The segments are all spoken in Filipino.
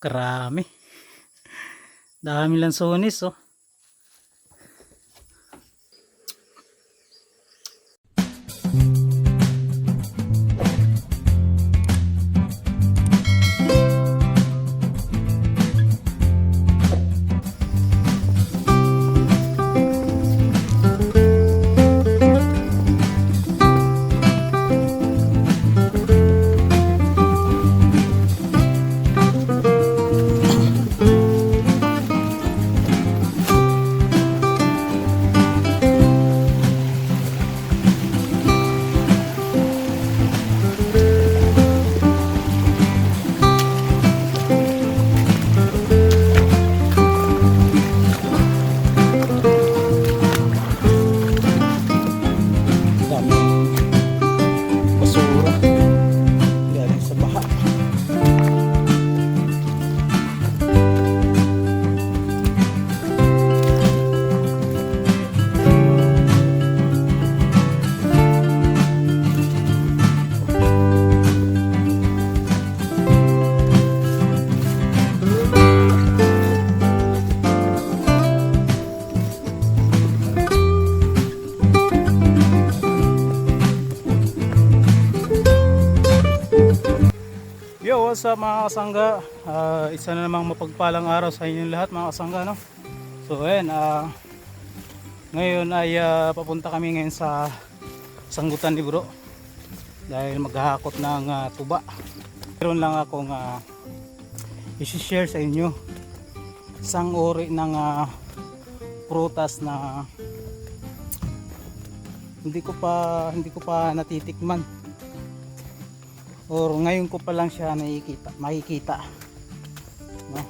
Karami. Dami lang sonis oh. What's up mga kasangga? Ah, isa na namang mapagpalang araw sa inyong lahat mga kasangga. No? So ayan, ah, ngayon ay ah, papunta kami ngayon sa sanggutan ni bro. Dahil maghahakot ng ah, tuba. Meron lang akong uh, isi-share sa inyo. Isang uri ng ah, prutas na hindi ko pa hindi ko pa natitikman or ngayon ko pa lang siya nakikita, makikita. No?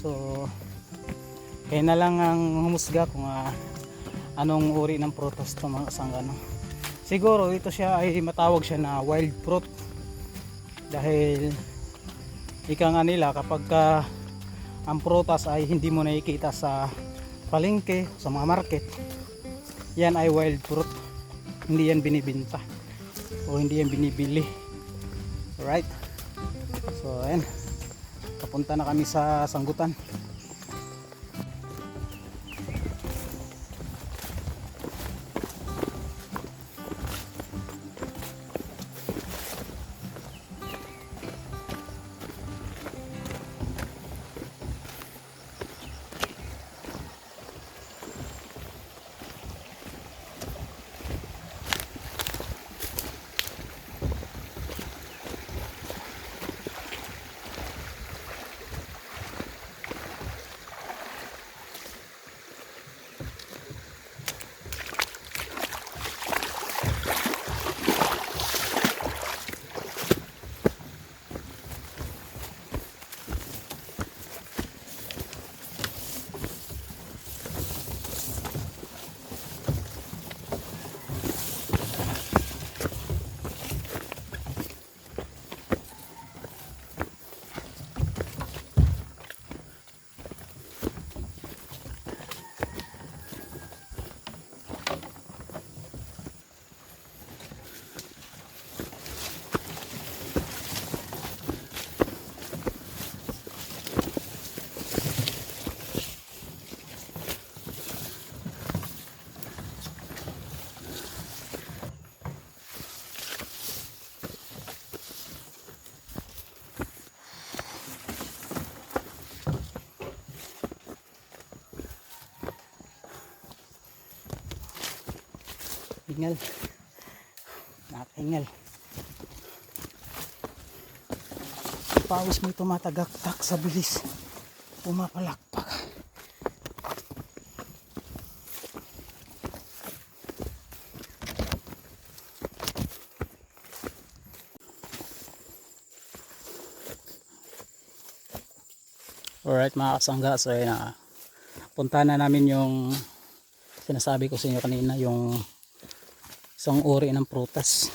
So, kaya na lang ang humusga kung ah, anong uri ng prutas to mga kasangga. No? Siguro ito siya ay matawag siya na wild fruit dahil ika nga nila kapag ka ang prutas ay hindi mo nakikita sa palengke, sa mga market, yan ay wild fruit. Hindi yan binibinta o hindi yan binibili. Alright. So, ayan. Papunta na kami sa sanggutan. Hingal. Nakahingal. Pawis mo tumatagaktak sa bilis. Pumapalakpak. Alright mga kasangga, so yun na. Punta na namin yung sinasabi ko sa inyo kanina, yung isang uri ng prutas.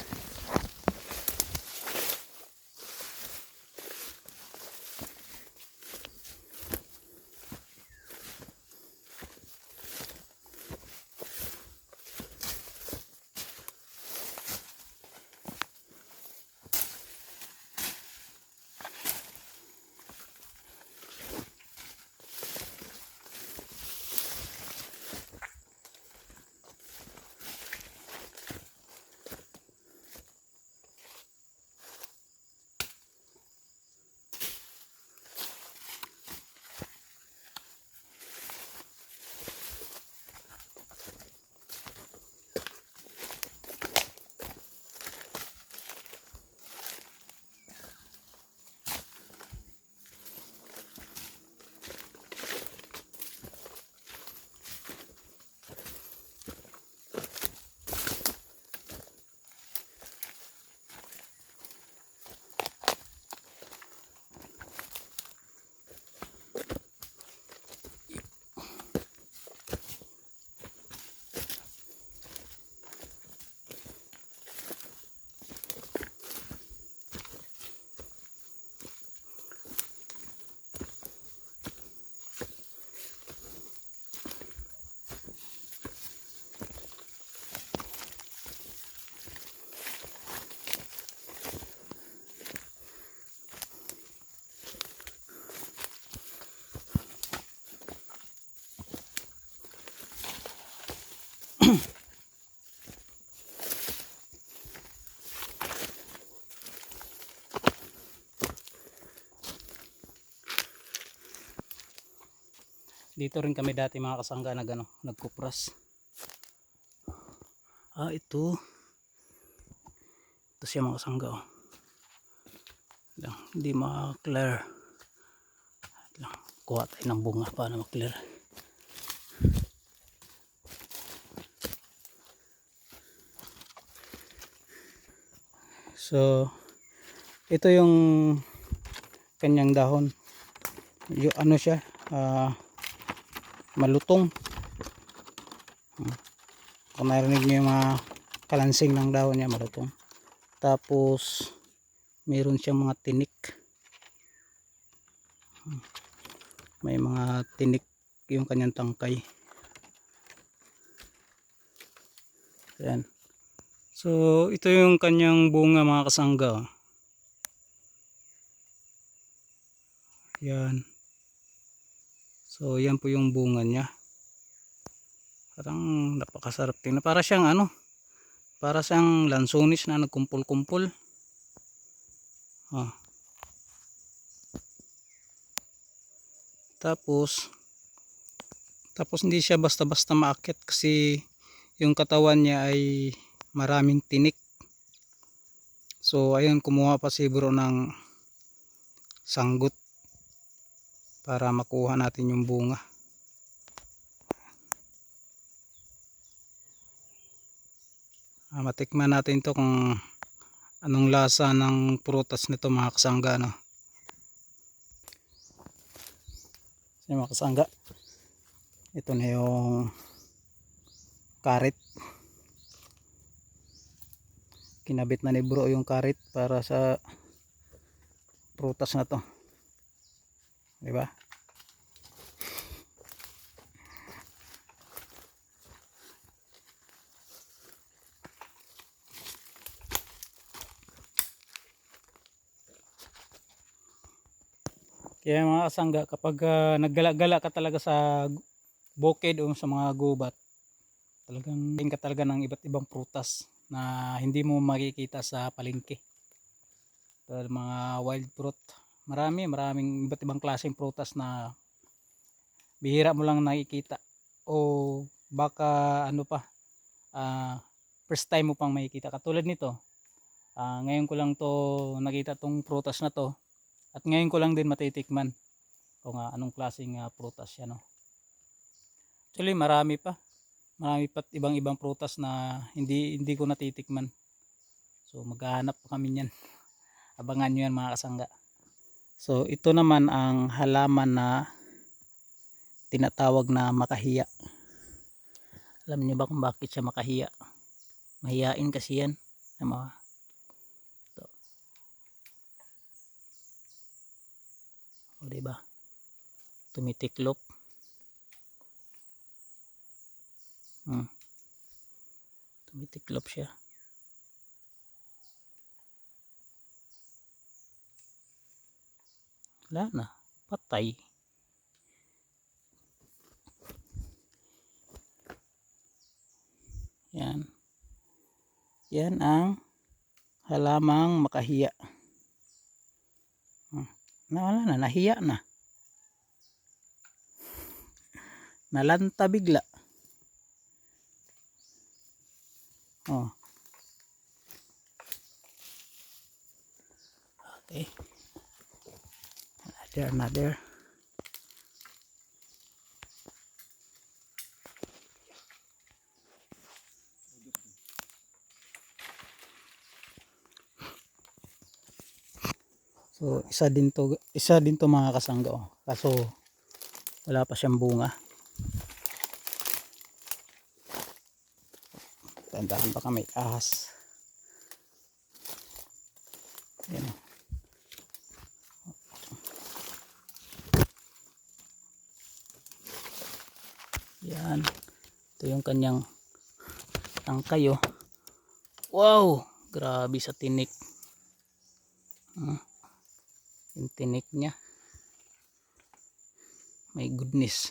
Dito rin kami dati mga kasangga na gano, nagkupras. Ah, ito. Ito siya mga kasangga oh. Lang, hindi ma-clear. Lang, kuha tayo ng bunga para ma-clear. So, ito yung kanyang dahon. Yung ano siya, ah, malutong. Kung narinig niyo yung mga kalansing ng dahon niya, malutong. Tapos, meron siyang mga tinik. May mga tinik yung kanyang tangkay. Ayan. So, ito yung kanyang bunga mga kasangga. oh. So, yan po yung bunga niya. Parang napakasarap tingnan. Para siyang ano, para siyang lansonis na nagkumpul-kumpul. Oh. Tapos, tapos hindi siya basta-basta maakit kasi yung katawan niya ay maraming tinik. So, ayun, kumuha pa si bro ng sanggut para makuha natin yung bunga. Ah, matikman natin to kung anong lasa ng prutas nito mga kasangga no. So, mga kasangga ito na yung karit kinabit na ni bro yung karit para sa prutas na to di ba Kaya mga kasangga, kapag ah, naggala-gala ka talaga sa bukid o sa mga gubat, talagang tingin ka talaga ng iba't ibang prutas na hindi mo makikita sa palengke. Tulad mga wild fruit. Marami, maraming iba't ibang klaseng prutas na bihira mo lang nakikita. O baka ano pa, ah, first time mo pang makikita. Katulad nito, ah, ngayon ko lang to nakita tong prutas na to. At ngayon ko lang din matitikman kung ah, anong klaseng ah, prutas yan. No? Actually, marami pa. Marami pa ibang ibang prutas na hindi hindi ko natitikman. So maghahanap pa kami niyan. Abangan nyo yan mga kasangga. So ito naman ang halaman na tinatawag na makahiya. Alam niyo ba kung bakit siya makahiya? Mahiyain kasi yan. Ang mga ito. O diba? Tumitiklop. Hmm. Tumitiklop siya. Wala na. Patay. Yan. Yan ang halamang makahiya. Hmm. Nawala na. Nahiya na. Nalanta bigla. Oh. Okay. Another, another. So, isa din to, isa din to mga kasangga. Oh. Kaso, wala pa siyang bunga. Tandaan baka may ahas. Yan. oh. Yan. Ito yung kanyang tangkay oh. Wow! Grabe sa tinik. tinik niya. My goodness.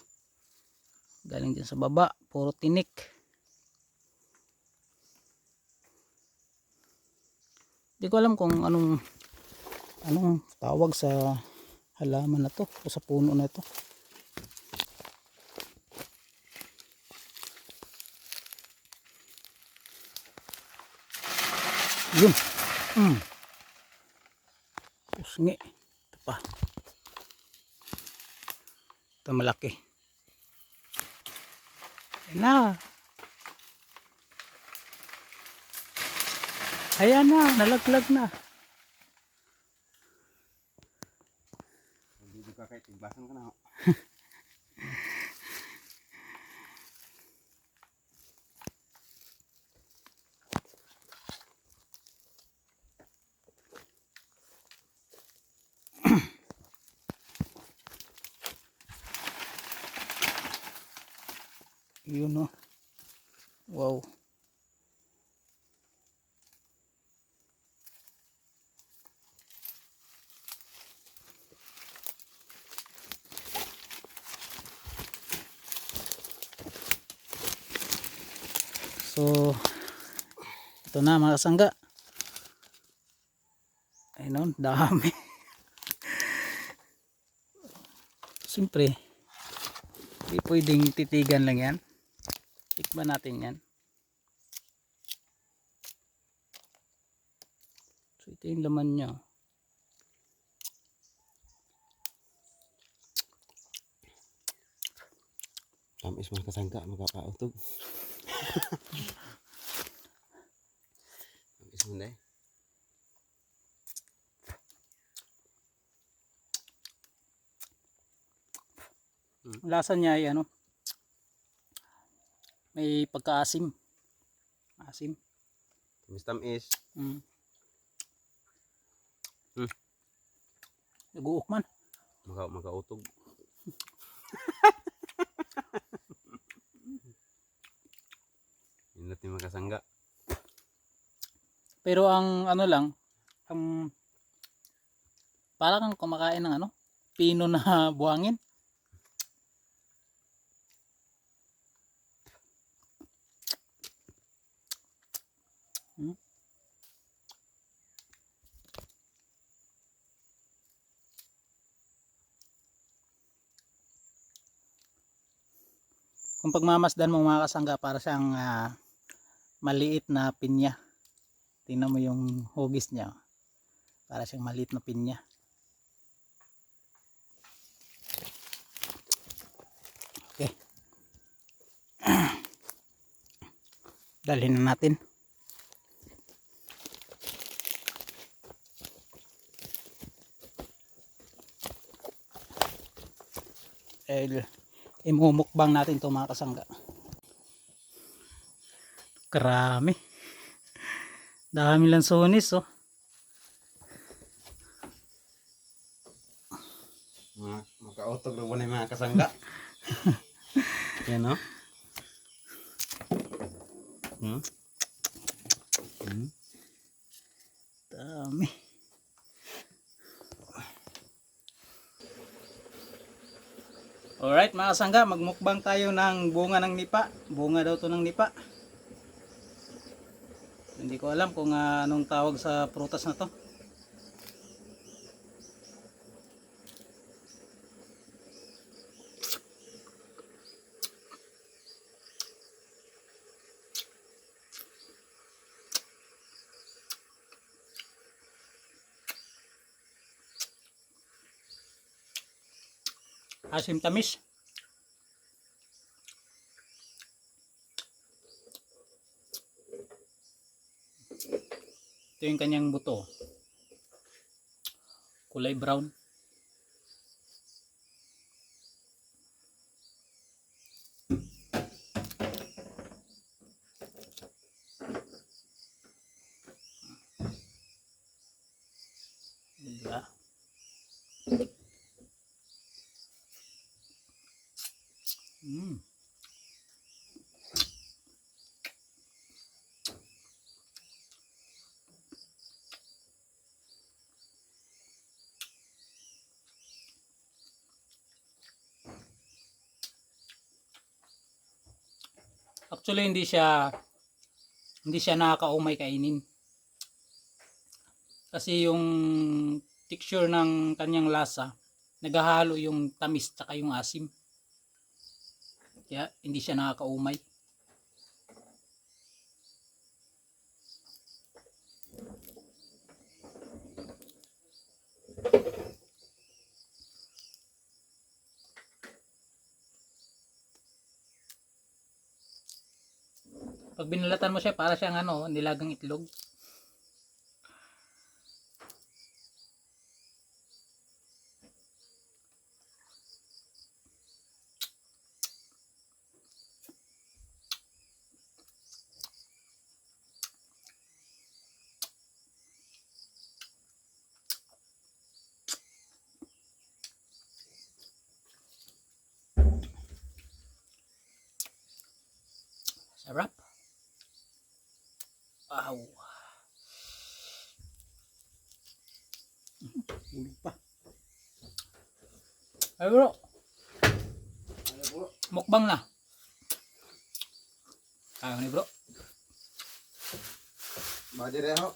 Galing din sa baba puro tinik. Di ko alam kung anong anong tawag sa halaman na to o sa puno na to. Yun. Mm. usngi. Pa. Ito malaki. Ayan na. Ayan na, nalaglag na. Hindi ka kahit tigbasan ka na. Yun o. Wow. So, ito na mga kasangga. Ayun, dami. Siyempre, hindi pwedeng titigan lang yan. Tikman natin yan. So ito yung laman niya. Tamis mga kasangka, magkapautog. Tamis mo na eh. Lasa niya ay ano, may pagkaasim. Asim. Tamis tamis. Mm. Hmm. Naguok man. Maka, makautog. Yun natin mga kasangga. Pero ang ano lang, ang para kang kumakain ng ano, pino na buhangin. Kung pagmamasdan mo mga kasangga para siyang ah, maliit na pinya. Tingnan mo yung hugis niya. Para siyang maliit na pinya. Okay. Dalhin na natin. Eh, imumukbang natin to mga kasangga. Karami. Dami lang sonis oh. Mga, makautog na muna yung mga kasangga. Yan o. Hmm? Hmm? Dami. Alright mga kasangga, magmukbang tayo ng bunga ng nipa. Bunga daw to ng nipa. Hindi ko alam kung ah, anong tawag sa prutas na to. Asim tamis. Ito yung kanyang buto. Kulay brown. Diba? Mm. Actually hindi siya hindi siya nakakaumay kainin. Kasi yung texture ng kanyang lasa naghahalo yung tamis tsaka yung asim. Kaya hindi siya nakakaumay. Pag binalatan mo siya, para siyang ano, nilagang itlog. Sarap. Wow. Bulog pa. Ay bro, Ano po? mukbang na. Kaya ni bro. Badireho.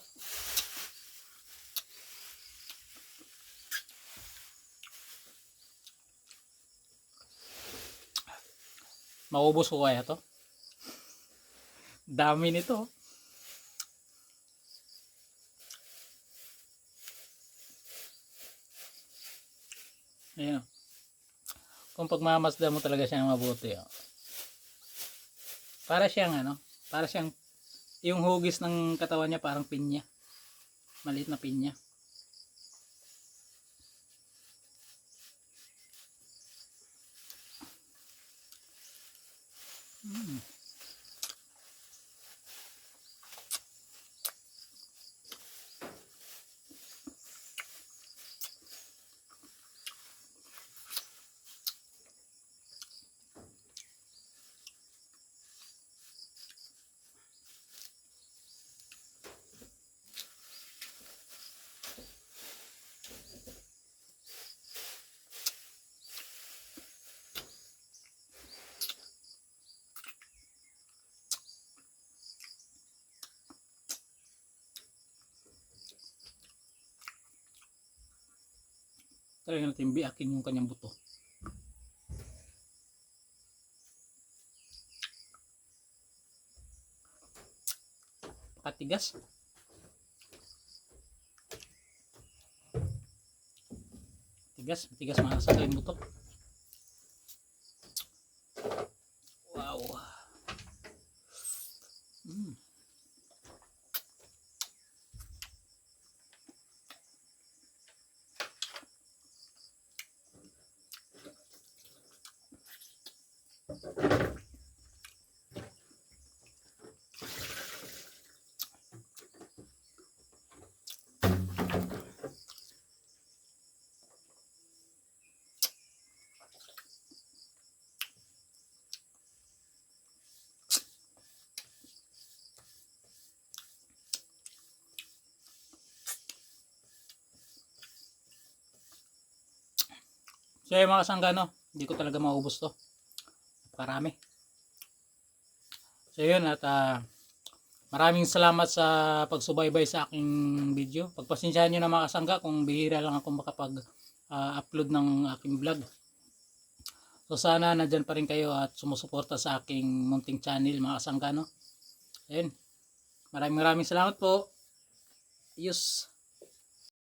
Maubos ko kaya to. Dami nito. Ayan. Kung pagmamasdan mo talaga siya mabuti. Oh. Para siyang ano, para siyang yung hugis ng katawan niya parang pinya. Maliit na pinya. Talaga natin biakin yung kanyang buto. Pakatigas. Tigas, tigas mga sa yung buto. Wow. Mm. So yung mga sanggano, hindi ko talaga maubos to. Napakarami. So yun at ah, maraming salamat sa pagsubaybay sa aking video. Pagpasensyahan nyo na mga kasangga kung bihira lang ako makapag-upload ng aking vlog. So sana nandyan pa rin kayo at sumusuporta sa aking munting channel mga kasangga no. Ayun. Maraming maraming salamat po. Yus.